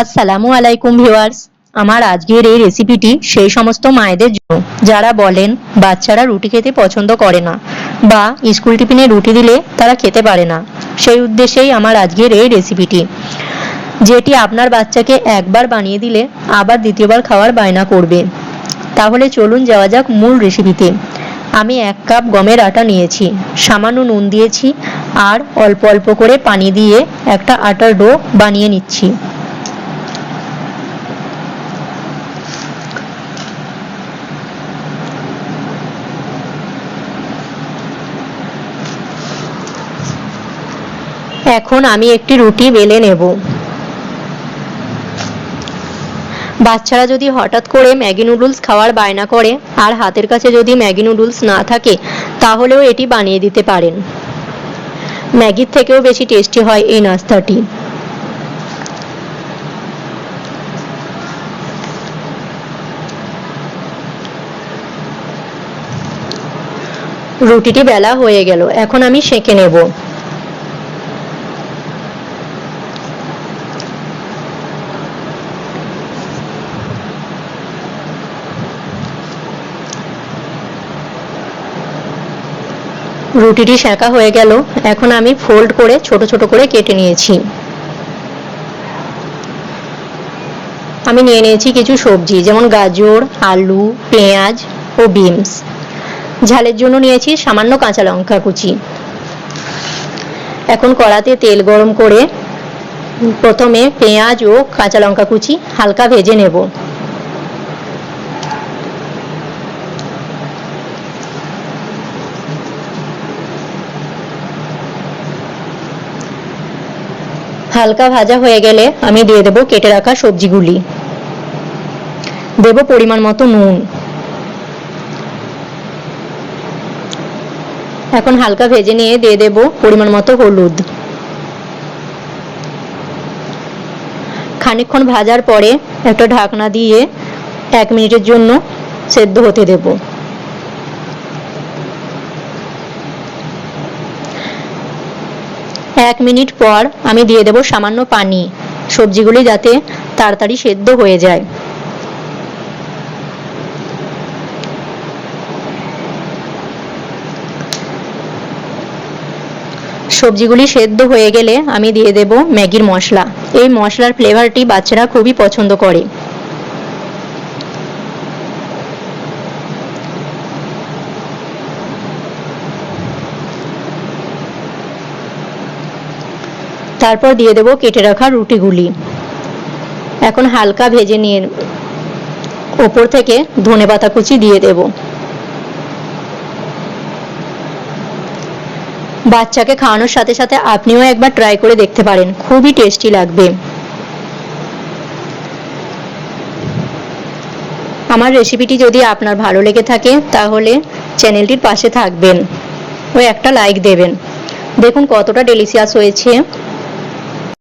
আসসালামু আলাইকুম ভিউয়ার্স। আমার আজকের এই রেসিপিটি সেই সমস্ত মায়েদের জন্য। যারা বলেন বাচ্চারা রুটি খেতে পছন্দ করে না বা স্কুল টিফিনে রুটি দিলে তারা খেতে পারে না, সেই উদ্দেশ্যেই আমার আজকের এই রেসিপিটি। যেটি আপনার বাচ্চাকে একবার বানিয়ে দিলে আবার দ্বিতীয়বার খাওয়ার বায়না করবে। তাহলে চলুন যাওয়া যাক মূল রেসিপিতে। আমি এক কাপ গমের আটা নিয়েছি, সামান্য নুন দিয়েছি আর অল্প অল্প করে পানি দিয়ে একটা আটার ডো বানিয়ে নিচ্ছি। এখন আমি একটি রুটি বেলে নেব। বাচ্চারা যদি হঠাৎ করে ম্যাগি নুডলস খাওয়ার বায়না করে আর হাতের কাছে যদি ম্যাগি নুডলস না থাকে, তাহলেও এটি বানিয়ে দিতে পারেন। ম্যাগির থেকেও বেশি টেস্টি হয় এই নাস্তাটি। রুটিটি বেলা হয়ে গেল, এখন আমি সেঁকে নেব। রুটিটি সেঁকা হয়ে গেল। এখন আমি ফোল্ড করে ছোট ছোট করে কেটে নিয়েছি। আমি নিয়ে নিয়েছি কিছু সবজি, যেমন গাজর, আলু, পেঁয়াজ ও বিনস। ঝালের জন্য নিয়েছি সামান্য কাঁচা লঙ্কা কুচি। এখন কড়াতে তেল গরম করে প্রথমে পেঁয়াজ ও কাঁচা লঙ্কা কুচি হালকা ভেজে নেব। হালকা ভাজা হয়ে গেলে আমি দিয়ে দেবো কেটে রাখা সবজিগুলি। দেব পরিমাণ মতো নুন। এখন হালকা ভেজে নিয়ে দিয়ে দেব পরিমাণ মতো হলুদ। খানিকক্ষণ ভাজার পরে একটা ঢাকনা দিয়ে এক মিনিটের জন্য সেদ্ধ হতে দেব। এক মিনিট পর আমি দিয়ে দেব সামান্য পানি, সবজিগুলি যাতে তাড়াতাড়ি সেদ্ধ হয়ে যায়। সবজিগুলি সেদ্ধ হয়ে গেলে আমি দিয়ে দেব ম্যাগির মশলা। এই মশলার ফ্লেভারটি বাচ্চারা খুবই পছন্দ করে। তারপর দিয়ে দেব কেটে রাখা রুটিগুলি। এখন হালকা ভেজে নিয়ে ওপর থেকে ধনে পাতা কুচি দিয়ে দেব। বাচ্চাকে খাওয়ানোর সাথে সাথে আপনিও একবার ট্রাই করে দেখতে পারেন। খুবই টেস্টি লাগবে। আমার রেসিপিটি যদি আপনার ভালো লেগে থাকে, তাহলে চ্যানেলটির পাশে থাকবেন ও একটা লাইক দেবেন। দেখুন কতটা ডেলিশিয়াস হয়েছে।